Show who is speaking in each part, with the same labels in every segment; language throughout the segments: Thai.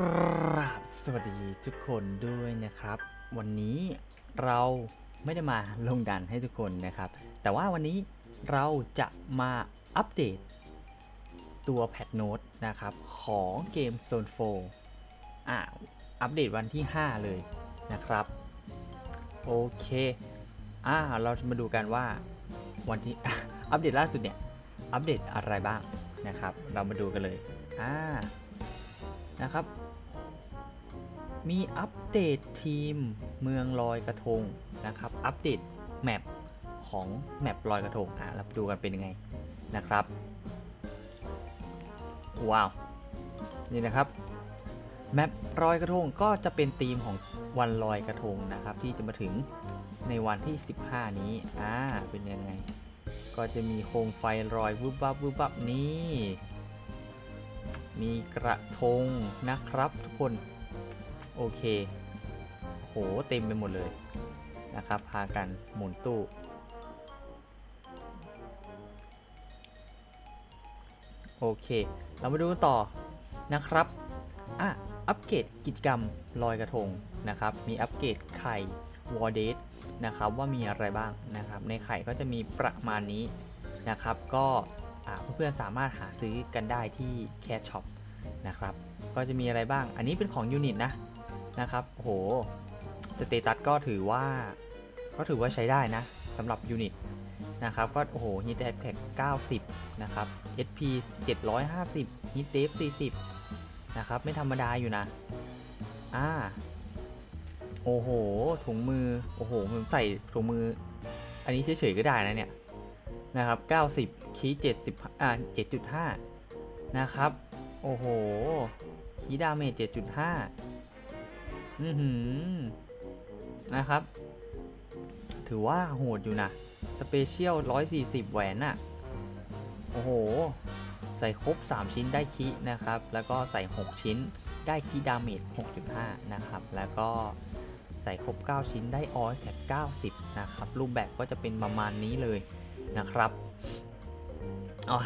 Speaker 1: ครับสวัสดีทุกคนด้วยนะครับ วันนี้เราไม่ได้มาลงดันให้ทุกคนนะครับ แต่ว่าวันนี้เราจะมาอัปเดต ตัวแพทโน้ตนะครับ ของเกม Zone 4อ่าอัปเดตวันที่ 5 เลยนะครับ โอเคอ่าเราจะมาดูกันว่าวันที่อัปเดตล่าสุดเนี่ย อัปเดตอะไรบ้างนะครับ เรามาดูกันเลยอ่านะครับ มีอัปเดตทีมเมืองลอยกระทงนะครับ อัปเดตแมปของแมปลอยกระทงอ่าเราไปดูกันเป็นยังไงนะครับ ว้าว นี่นะครับ แมปลอยกระทงก็จะเป็นธีมของวันลอยกระทงนะครับ ที่จะมาถึงในวันที่ 15 นี้อ่าเป็นยังไง ก็จะมีโคมไฟลอยวุบวับวุบวับนี่มีกระทงนะครับทุกคน โอเค โหเต็มไปหมดเลยนะครับ พากันหมุนตู้ โอเค เรามาดูกันต่อนะครับ อะ อัปเกรดกิจกรรมลอยกระทงนะครับ มีอัปเกรดไข่วอร์เดนะครับ ว่ามีอะไรบ้างนะครับ ในไข่ก็จะมีประมาณนี้นะครับ ก็เพื่อนๆสามารถหาซื้อกันได้ที่แคชช็อปนะครับ ก็จะมีอะไรบ้าง อันนี้เป็นของยูนิตนะ นะครับโหสเตตัสก็ถือว่าก็ถือว่าใช้ได้นะสำหรับยูนิตนะครับก็โอ้โหฮิตแท็ก90 นะครับ HP 750ฮิตเดฟ40 นะครับ ไม่ธรรมดาอยู่นะอ่าโอ้โห ถุงมือ โอ้โหผมใส่ถุงมือ อันนี้เฉยๆก็ได้นะเนี่ย นะครับ 90คี70อ่า7.5 นะครับ โอ้โหคีดาเมจ7.5 อือหือนะครับ ถือว่าโหดอยู่นะ สเปเชียล 140 แหวนน่ะ โอ้โห ใส่ครบ 3 ชิ้นได้คีนะครับ แล้วก็ใส่ 6 ชิ้นได้คีดาเมจ 6.5 นะครับ แล้วก็ใส่ครบ 9 ชิ้นได้ออแท็ก90 นะครับ รูปแบบก็จะเป็นประมาณนี้เลยนะครับอ๋อ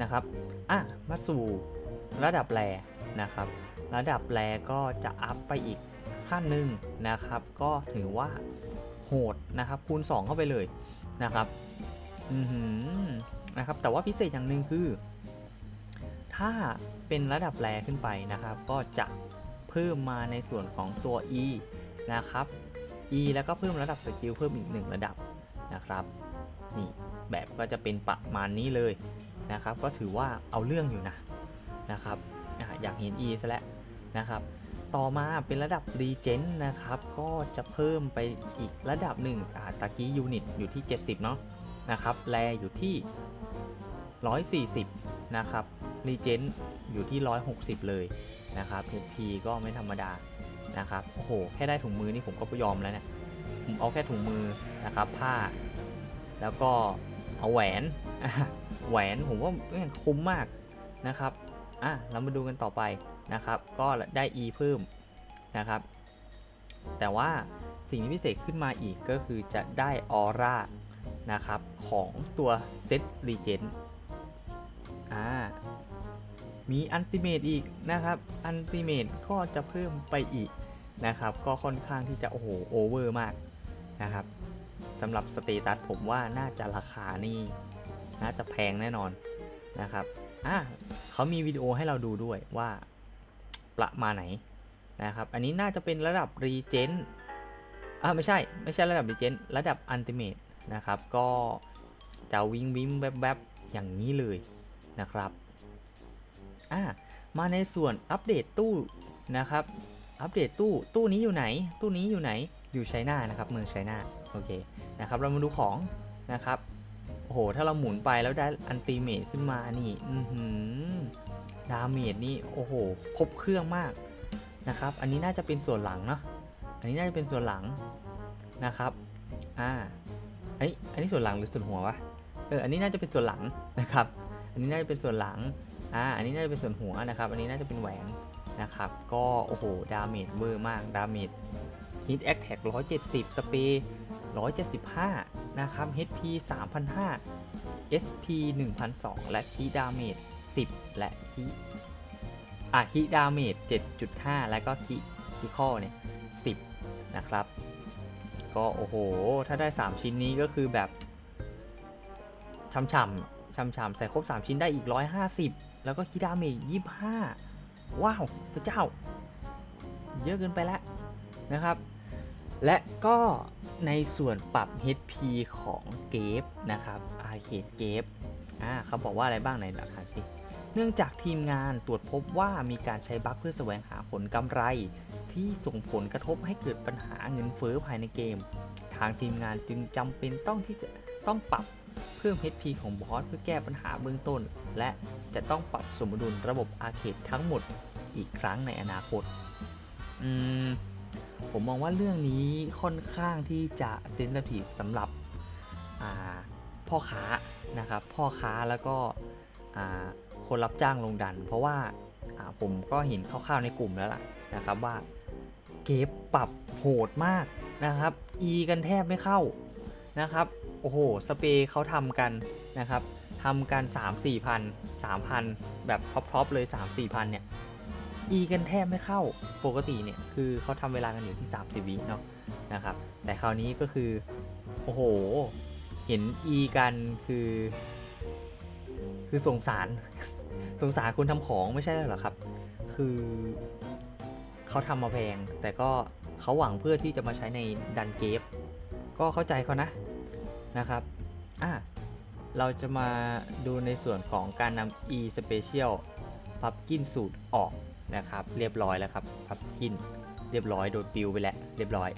Speaker 1: นะครับ อะ มาสู่ระดับแรนะครับ ระดับแรก็จะอัพไปอีก ขั้นหนึ่งนะครับ ก็ถือว่าโหดนะครับ คูณ 2 เข้าไปเลยนะครับอือหือนะครับ แต่ว่าพิเศษอย่างหนึ่งคือ ถ้าเป็นระดับแรขึ้นไปนะครับ ก็จะเพิ่มมาในส่วนของตัว E นะครับ E แล้วก็เพิ่มระดับสกิลเพิ่มอีก 1 ระดับนะครับนี่แบบก็จะเป็นประมาณนี้เลยนะครับ ก็ถือว่าเอาเรื่องอยู่นะนะครับอะอยากเห็น E ซะแล้วนะครับ ต่อมาเป็นระดับ Regen นะครับ ก็จะเพิ่มไปอีกระดับหนึ่งอ่าตะกี้ยูนิตอยู่ที่ 70 เนาะนะครับ แลอยู่ที่ 140 นะครับ Regen อยู่ที่ 160 เลยนะครับ HP ก็ไม่ธรรมดานะครับ โอ้โห แค่ได้ถุงมือนี่ผมก็ยอมแล้วเนี่ย ผมเอาแค่ถุงมือนะครับ ผ้า แล้วก็เอาแหวน แหวนผมว่าแม่งคุ้มมากนะครับ อะ เรามาดูกันต่อไป นะครับ ก็ได้ E เพิ่มนะครับ แต่ว่าสิ่งที่พิเศษขึ้นมาอีกก็คือจะได้ออร่านะครับของตัวเซตรีเจนอ่ามีอันติเมตอีกนะครับ อันติเมตก็จะเพิ่มไปอีกนะครับ ก็ค่อนข้างที่จะโอ้โหโอเวอร์มากนะครับสำหรับสเตตัสผมว่าน่าจะราคานี่น่าจะแพงแน่นอนนะครับ อะเขามีวิดีโอให้เราดูด้วยว่า ประมาณไหนนะครับ อันนี้น่าจะเป็นระดับรีเจนอ่าไม่ใช่ ไม่ใช่ระดับรีเจนระดับอันติเมตนะครับ ก็จะวิงวิงแวบๆอย่างนี้เลยนะครับอ่ามาในส่วนอัปเดตตู้นะครับ อัปเดตตู้ตู้นี้อยู่ไหน ตู้นี้อยู่ไหนอยู่ไชน่านะครับเมืองไชน่าโอเคนะครับเรามาดูของนะครับโอ้โห ถ้าเราหมุนไปแล้วได้อันติเมตขึ้นมานี่ อือหือ ดาเมจนี่โอ้โหครบเครื่องมากนะครับ อันนี้น่าจะเป็นส่วนหลังเนาะอันนี้น่าจะเป็นส่วนหลังนะครับอ่าอันนี้อันนี้ส่วนหลังหรือส่วนหัววะเอออันนี้น่าจะเป็นส่วนหลังนะครับ อันนี้น่าจะเป็นส่วนหลังอ่าอันนี้น่าจะเป็นส่วนหัวนะครับ อันนี้น่าจะเป็นแหวนนะครับ ก็โอ้โหดาเมจเบอร์มากดาเมจฮิตแอคแท็ก170สเปย์175นะครับ HP 3,500 SP 1,200และคีดาเมจ 10 และคีอะคิดาเมจ7.5 แล้วก็คิคิคอเนี่ย10 นะครับ ก็โอ้โห ถ้าได้ 3 ชิ้นนี้ก็คือแบบช่ำๆช่ำๆใส่ครบ 3 ชิ้นได้อีก 150 แล้วก็คิดาเมจ25 ว้าว พระเจ้า เยอะเกินไปแล้วนะครับ และก็ในส่วนปรับ HP ของเกฟนะครับอาเคดเกฟอ่าเขาบอกว่าอะไรบ้างในหลักฐานสิเนื่องจากทีมงานตรวจพบว่ามีการใช้บั๊กเพื่อแสวงหาผลกำไร ที่ส่งผลกระทบให้เกิดปัญหาเงินเฟ้อภายในเกม ทางทีมงานจึงจำเป็นต้องที่จะต้องปรับเพิ่ม HP ของบอสเพื่อแก้ปัญหาเบื้องต้น และจะต้องปรับสมดุลระบบอาเคดทั้งหมดอีกครั้งในอนาคต อืม ผมมองว่าเรื่องนี้ค่อนข้างที่จะเซนซิทีฟสำหรับพ่อค้านะครับพ่อค้าแล้วก็คนรับจ้างลงดัน เพราะว่าผมก็เห็นคร่าวๆในกลุ่มแล้วล่ะนะครับว่าเกฟปรับโหดมากนะครับ E กันแทบไม่เข้านะครับโอ้โหสเปรย์เขาทำกันนะครับทำกัน 3 4พัน3พันแบบพร็อปๆเลย 3 4พันเนี่ย E กันแทบไม่เข้าปกติเนี่ยคือเขาทำเวลากันอยู่ที่ 30 วิเนาะนะครับ แต่คราวนี้ก็คือ โอ้โห เห็น E กันคือ คือสงสาร สงสารคนทำของไม่ใช่เหรอครับ คือเขาทำมาแพง แต่ก็เขาหวังเพื่อที่จะมาใช้ในดันเกฟ ก็เข้าใจเขานะนะครับอะเราจะมาดูในส่วนของการนำ e special พับกินสูตรออก นะครับ เรียบร้อยแล้วครับพับกินเรียบร้อยโดนปิวไปแล้วเรียบร้อย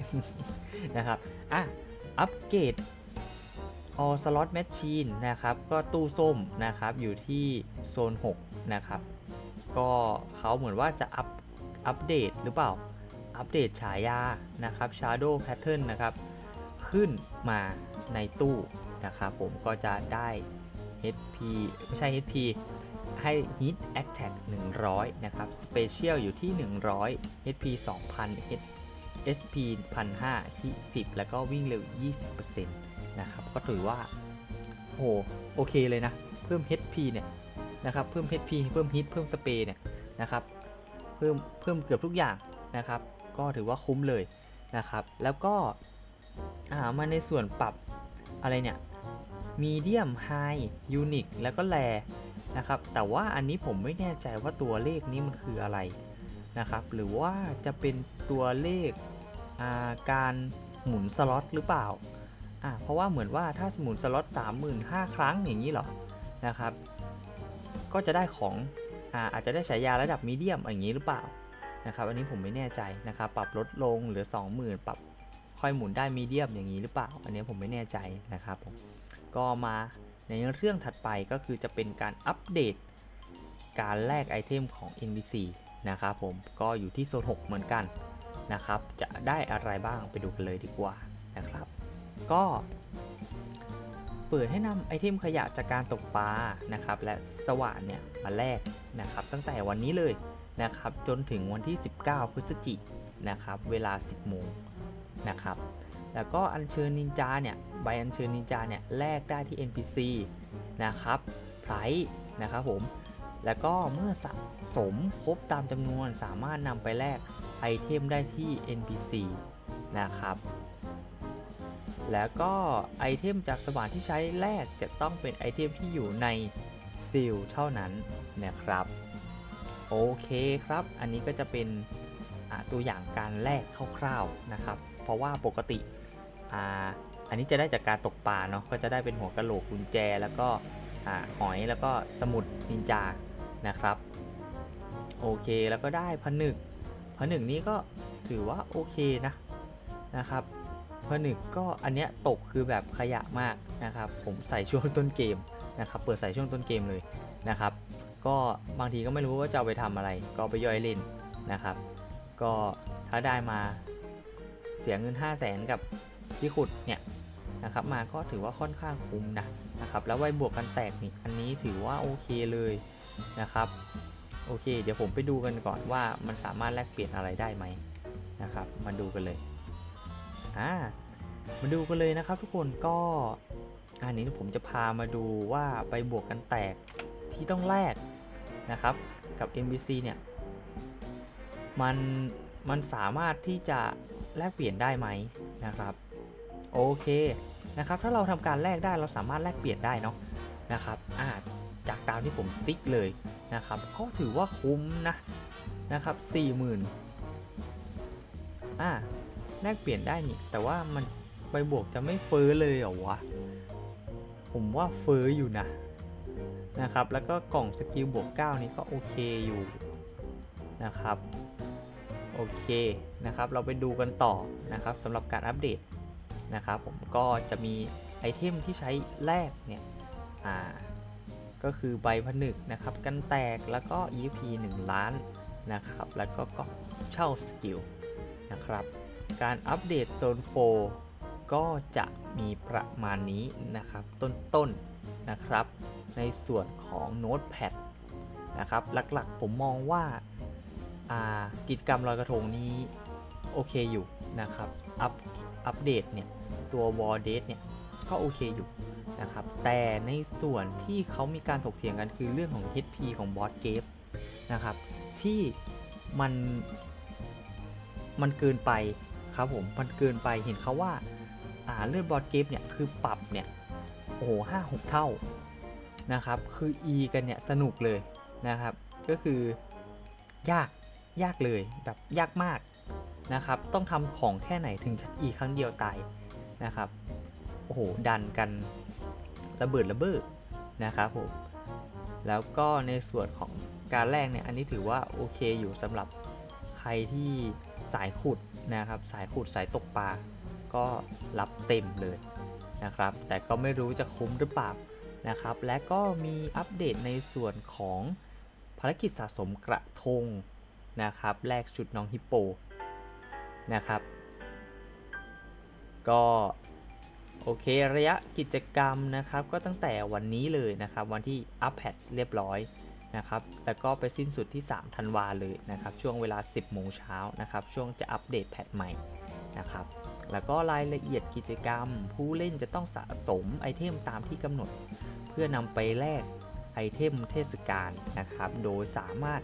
Speaker 1: นะครับอะอัปเกรด all slot machine นะครับก็ตู้ส้มนะครับอยู่ที่โซน 6 นะครับ ก็เขาเหมือนว่าจะอัปอัปเดตหรือเปล่า อัปเดตฉายานะครับ shadow pattern นะครับ ขึ้นมาในตู้นะครับผมก็จะได้ HP ไม่ใช่ HP ให้ Hit Attack 100 นะครับ Special อยู่ที่ 100 HP 2000 SP 1,500ที่10 แล้วก็วิ่งเร็ว 20%นะครับ ก็ถือว่าโอ้โอเคเลยนะ เพิ่ม HP เนี่ย นะครับ เพิ่ม HP เพิ่ม Hit เพิ่ม Spray เนี่ย นะครับ เพิ่ม เพิ่มเกือบทุกอย่างนะครับ ก็ถือว่าคุ้มเลยนะครับ แล้วก็ามาในส่วนปรับอะไรเนี่ย medium high unique แล้วก็แ a นะครับ แต่ว่าอันนี้ผมไม่แน่ใจว่าตัวเลขนี้มันคืออะไรนะครับ หรือว่าจะเป็นตัวเลขการหมุนสล็อตหรือเปล่าอ่า เพราะว่าเหมือนว่าถ้าหมุนสล็อต35,000 ครั้งอย่างนี้หรอ นะครับ ก็จะได้ของอ่าอาจจะได้ฉายาระดับมีเดียมอย่างนี้หรือเปล่า นะครับ อันนี้ผมไม่แน่ใจนะครับ ปรับลดลงเหลือ 20,000 ปรับค่อยหมุนได้มีเดียมอย่างนี้หรือเปล่า อันนี้ผมไม่แน่ใจนะครับ ก็มา ในเรื่องถัดไปก็คือจะเป็นการอัปเดต การแลกไอเทมของ NPC นะครับผมก็อยู่ที่โซน 6 เหมือนกันนะครับ จะได้อะไรบ้างไปดูกันเลยดีกว่านะครับ ก็เปิดให้นำไอเทมขยะจากการตกปลานะครับ และสว่านเนี่ยมาแลกนะครับ ตั้งแต่วันนี้เลยนะครับ จนถึงวันที่ 19 พฤศจิกนะครับ เวลา 10โมงนะครับ แล้วก็อัญเชิญนินจาเนี่ยใบอัญเชิญนินจาเนี่ยแลกได้ที่ NPC นะครับไพรนะครับผมแล้วก็เมื่อสะสมครบตามจำนวนสามารถนำไปแลกไอเทมได้ที่ NPC นะครับ แล้วก็ไอเทมจากสว่านที่ใช้แลกจะต้องเป็นไอเทมที่อยู่ในซีลเท่านั้นนะครับโอเคครับ อันนี้ก็จะเป็นตัวอย่างการแลกคร่าวๆนะครับ เพราะว่าปกติ อ่าอันนี้จะได้จากการตกปลาเนาะก็จะได้เป็นหัวกะโหลกกุญแจแล้วก็หอยแล้วก็สมุดนินจานะครับโอเคแล้วก็ได้ผนึกผนึกนี้ก็ถือว่าโอเคนะนะครับผนึกก็อันเนี้ยตกคือแบบขยะมากนะครับ ผมใส่ช่วงต้นเกมนะครับ เปิดใส่ช่วงต้นเกมเลยนะครับ ก็บางทีก็ไม่รู้ว่าจะเอาไปทำอะไร ก็ไปย่อยเล่นนะครับ ก็ถ้าได้มาเสียเงิน 5 0 0แสนกับ ที่ขุดเนี่ยนะครับมาก็ถือว่าค่อนข้างคุ้มนะนะครับแล้วไวบวกกันแตกนี่อันนี้ถือว่าโอเคเลยนะครับโอเค เดี๋ยวผมไปดูกันก่อนว่ามันสามารถแลกเปลี่ยนอะไรได้ไหมนะครับมาดูกันเลยอ่ามาดูกันเลยนะครับทุกคนก็อันนี้ผมจะพามาดูว่าใบบวกกันแตกที่ต้องแลกนะครับกับ NPC เนี่ยมันมันสามารถที่จะแลกเปลี่ยนได้ไหมนะครับ โอเคนะครับถ้าเราทำการแลกได้เราสามารถแลกเปลี่ยนได้เนาะนะครับอ่าจากตามที่ผมติ๊กเลยนะครับก็ถือว่าคุ้มนะนะครับ40,000อ่าแลกเปลี่ยนได้นี่แต่ว่ามันไปบวกจะไม่เฟ้อเลยเหรอวะผมว่าเฟ้ออยู่นะนะครับแล้วก็กล่องสกิลบวก 9 นี่ก็โอเคอยู่นะครับโอเคนะครับเราไปดูกันต่อนะครับสำหรับการอัปเดต นะครับผมก็จะมีไอเทมที่ใช้แลกเนี่ยอ่าก็คือใบผนึกนะครับกันแตกแล้วก็ EP 1 ล้านนะครับแล้วก็กล่องเช่าสกิลนะครับการอัปเดตโซน4ก็จะมีประมาณนี้นะครับต้นๆนะครับในส่วนของ Notepad นะครับหลักๆผมมองว่าอ่ากิจกรรมลอยกระทงนี้โอเคอยู่นะครับอัป อัปเดตเนี่ยตัว War Date เนี่ยก็โอเคอยู่นะครับแต่ในส่วนที่เขามีการถกเถียงกันคือเรื่องของ HP ของบอสเกฟนะครับที่มันมันเกินไปครับผมมันเกินไปเห็นเขาว่าอ่าเลือดบอสเกฟเนี่ยคือปรับเนี่ยโอ้โหห้าหกเท่านะครับคือ E กันเนี่ยสนุกเลยนะครับก็คือยากยากเลยแบบยากมาก นะครับ ต้องทำของแค่ไหนถึงจะอีครั้งเดียวตายนะครับ โอ้โห ดันกันระเบิดระเบ้อนะครับผม แล้วก็ในส่วนของการแรกเนี่ย อันนี้ถือว่าโอเคอยู่สำหรับใครที่สายขุดนะครับ สายขุดสายตกปลา ก็รับเต็มเลยนะครับ แต่ก็ไม่รู้จะคุ้มหรือเปล่านะครับ และก็มีอัปเดตในส่วนของภารกิจสะสมกระทงนะครับ แลกชุดน้องฮิปโป นะครับ ก็โอเคระยะกิจกรรมนะครับก็ตั้งแต่วันนี้เลยนะครับวันที่อัปแพดเรียบร้อยนะครับแล้วก็ไปสิ้นสุดที่ 3 ธันวาเลยนะครับช่วงเวลา 10 โมงเช้านะครับช่วงจะอัปเดตแพทใหม่นะครับแล้วก็รายละเอียดกิจกรรม ผู้เล่นจะต้องสะสมไอเทมตามที่กำหนด เพื่อนำไปแลกไอเทมเทศกาลนะครับโดยสามารถ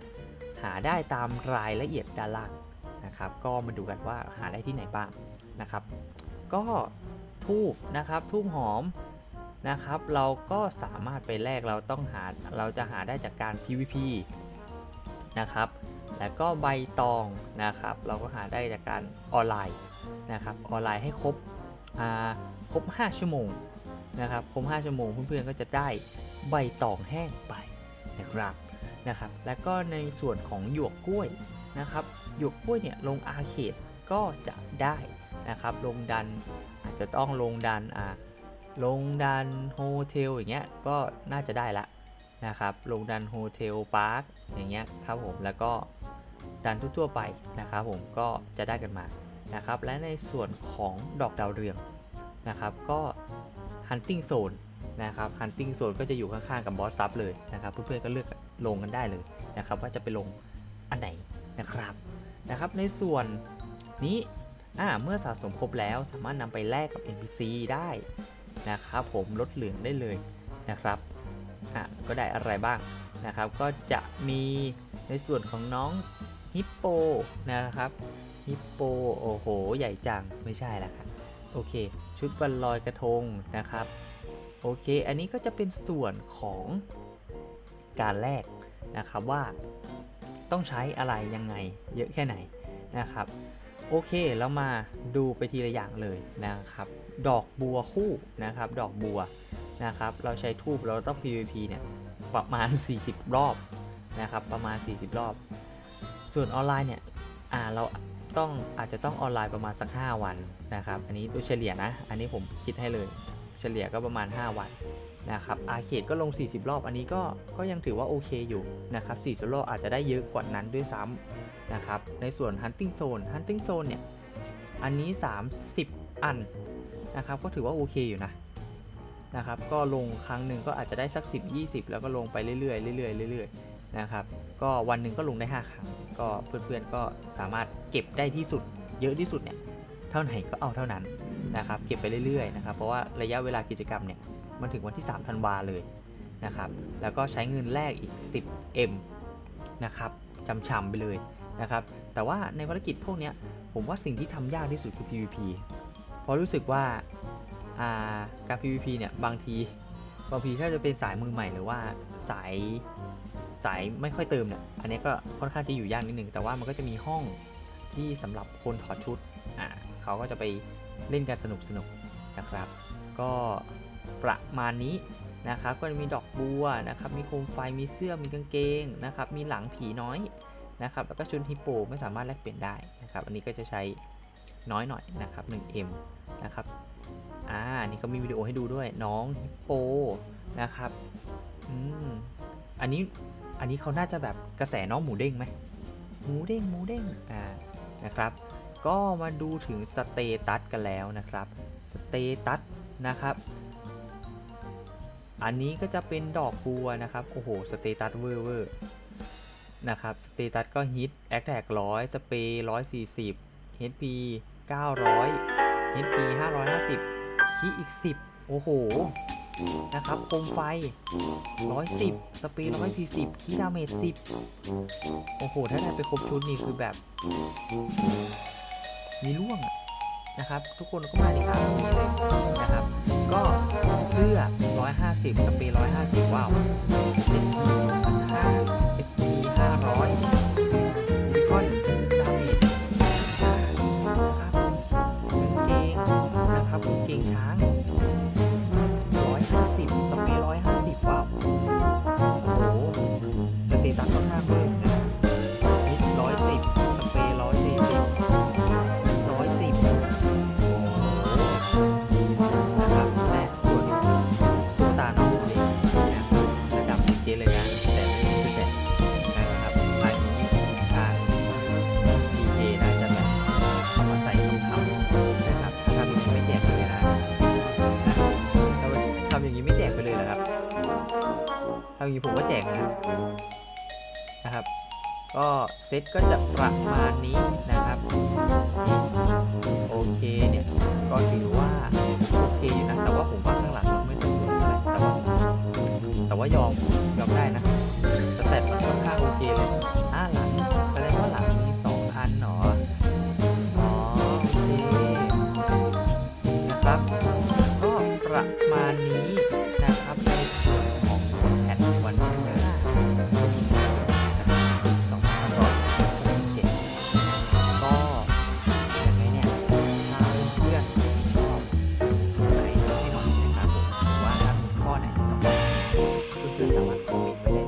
Speaker 1: หาได้ตามรายละเอียดด้านล่าง นะครับ ก็มาดูกันว่าหาได้ที่ไหนบ้างนะครับ ก็ทูบนะครับทูบหอมนะครับ เราก็สามารถไปแลกเราต้องหาเราจะหาได้จากการ PVP นะครับ แล้วก็ใบตองนะครับ เราก็หาได้จากการออนไลน์นะครับ ออนไลน์ให้ครบครบ 5 ชั่วโมงนะครับ ครบ 5 ชั่วโมงเพื่อนๆก็จะได้ใบตองแห้งไปนะครับนะครับ และก็ในส่วนของหยวกกล้วยนะครับ หยวกกล้วยเนี่ยลงอาเขตก็จะได้นะครับ ลงดันอาจจะต้องลงดันอ่าลงดันโฮเทลอย่างเงี้ยก็น่าจะได้ละนะครับ ลงดันโฮเทลพาร์คอย่างเงี้ยครับผมแล้วก็ดันทั่วๆไปนะครับผมก็จะได้กันมานะครับ และในส่วนของดอกดาวเรืองนะครับ ก็ hunting zone นะครับ hunting zone ก็จะอยู่ข้างๆกับบอสซับเลยนะครับ เพื่อนๆก็เลือกลงกันได้เลยนะครับ ว่าจะไปลงอันไหนนะครับ นะครับในส่วนนี้อ่าเมื่อสะสมครบแล้วสามารถนำไปแลกกับ NPC ได้นะครับผมลดเหลืองได้เลยนะครับอะก็ได้อะไรบ้างนะครับ ก็จะมีในส่วนของน้องฮิปโปนะครับฮิปโปโอ้โห ใหญ่จังไม่ใช่ละครับโอเค ชุดวันลอยกระทงนะครับ โอเค อันนี้ก็จะเป็นส่วนของการแลกนะครับว่า ต้องใช้อะไรยังไงเยอะแค่ไหนนะครับ โอเคเรามาดูไปทีละอย่างเลยนะครับ ดอกบัวคู่นะครับ ดอกบัวนะครับ เราใช้ทูบเราต้อง PVP เนี่ยประมาณ 40 รอบนะครับ ประมาณ 40 รอบ ส่วนออนไลน์เนี่ยอ่าเราต้องอาจจะต้องออนไลน์ประมาณสัก 5 วันนะครับ อันนี้โดยเฉลี่ยนะ อันนี้ผมคิดให้เลย เฉลี่ยก็ประมาณ 5 วัน นะครับอาเขตก็ลง 40 รอบอันนี้ก็ก็ยังถือว่าโอเคอยู่นะครับ40รอบอาจจะได้เยอะกว่านั้นด้วยซ้ำนะครับในส่วน Hunting Zone Hunting Zone เนี่ยอันนี้ 30 อันนะครับก็ถือว่าโอเคอยู่นะนะครับก็ลงครั้งหนึ่งก็อาจจะได้สัก 10 20 แล้วก็ลงไปเรื่อยๆเรื่อยๆเรื่อยๆนะครับก็วันหนึ่งก็ลงได้ 5 ครั้ง ก็เพื่อนๆก็สามารถเก็บได้ที่สุด เยอะที่สุดเนี่ยเท่าไหนก็เอาเท่านั้นนะครับเก็บไปเรื่อยๆนะครับเพราะว่าระยะเวลากิจกรรมเนี่ย มันถึงวันที่ 3 ธันวาเลยนะครับ แล้วก็ใช้เงินแลกอีก 10M นะครับจำๆไปเลยนะครับ แต่ว่าในภารกิจพวกเนี้ยผมว่าสิ่งที่ทำยากที่สุดคือ PVP เพราะรู้สึกว่าาการ PVP เนี่ยบางทีบางทีถ้าจะเป็นสายมือใหม่หรือว่าสายสายไม่ค่อยเติมเนี่ย อันนี้ก็ค่อนข้างที่อยู่ยากนิดนึง แต่ว่ามันก็จะมีห้องที่สำหรับคนถอดชุด อ่าเขาก็จะไปเล่นกันสนุกสนุกนะครับ ก็ ประมาณนี้นะครับ ก็จะมีดอกบัวนะครับ มีโคมไฟ มีเสื้อ มีกางเกงนะครับ มีหลังผีน้อยนะครับ แล้วก็ชุดฮิปโปไม่สามารถแลกเปลี่ยนได้นะครับ อันนี้ก็จะใช้น้อยหน่อยนะครับ 1M นะครับ อ่า นี่ก็มีวิดีโอให้ดูด้วยน้องฮิปโปนะครับ อืม อันนี้ อันนี้เขาน่าจะแบบกระแสน้องหมูเด้งไหม หมูเด้ง หมูเด้ง อ่า นะครับ ก็มาดูถึงสเตตัสกันแล้วนะครับ สเตตัสนะครับ อันนี้ก็จะเป็นดอกบัวนะครับ โอ้โห สเตตัสเวอร์เวอร์นะครับ สเตตัสก็ฮิตแอคแท็กร้อยสเปย์ร้อยสี่สิบ HP 900 HP 550คีอีก10โอ้โห นะครับโคมไฟ110สเปย์140คีดาเมจ10โอ้โห ถ้าได้ไปครบชุดนี่คือแบบ มีร่วงอะนะครับ ทุกคนก็มาดิครับนะครับ ก็เสื้อ 150 สเปรย์150 ว้าว1,500 SP 500 เซตก็จะประมาณนี้นะครับ สามารถคอมเมนต์ไว้ได้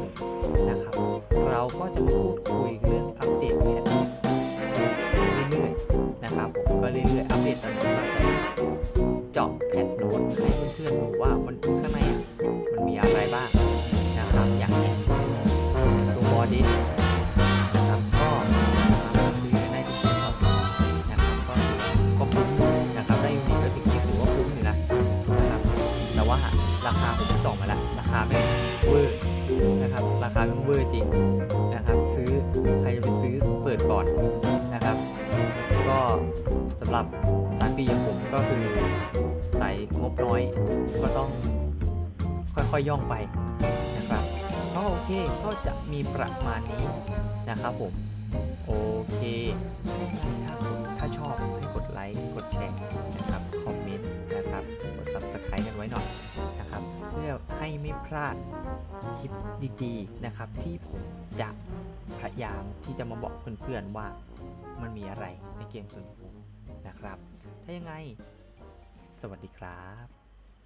Speaker 1: ำหรับสายปีอย่างผมก็คือสายงบน้อยก็ต้องค่อยๆย่องไปนะครับก็โอเคก็จะมีประมาณนี้นะครับผมโอเคถ้าถ้าชอบให้กดไลค์กดแชร์นะครับคอมเมนต์นะครับกด subscribe กันไว้หน่อยนะครับเพื่อให้ไม่พลาดคลิปดีๆนะครับ ที่ผมจะพยายามที่จะมาบอกเพื่อนๆว่ามันมีอะไรในเกมส่วน นะครับ ถ้ายังไง สวัสดีครับ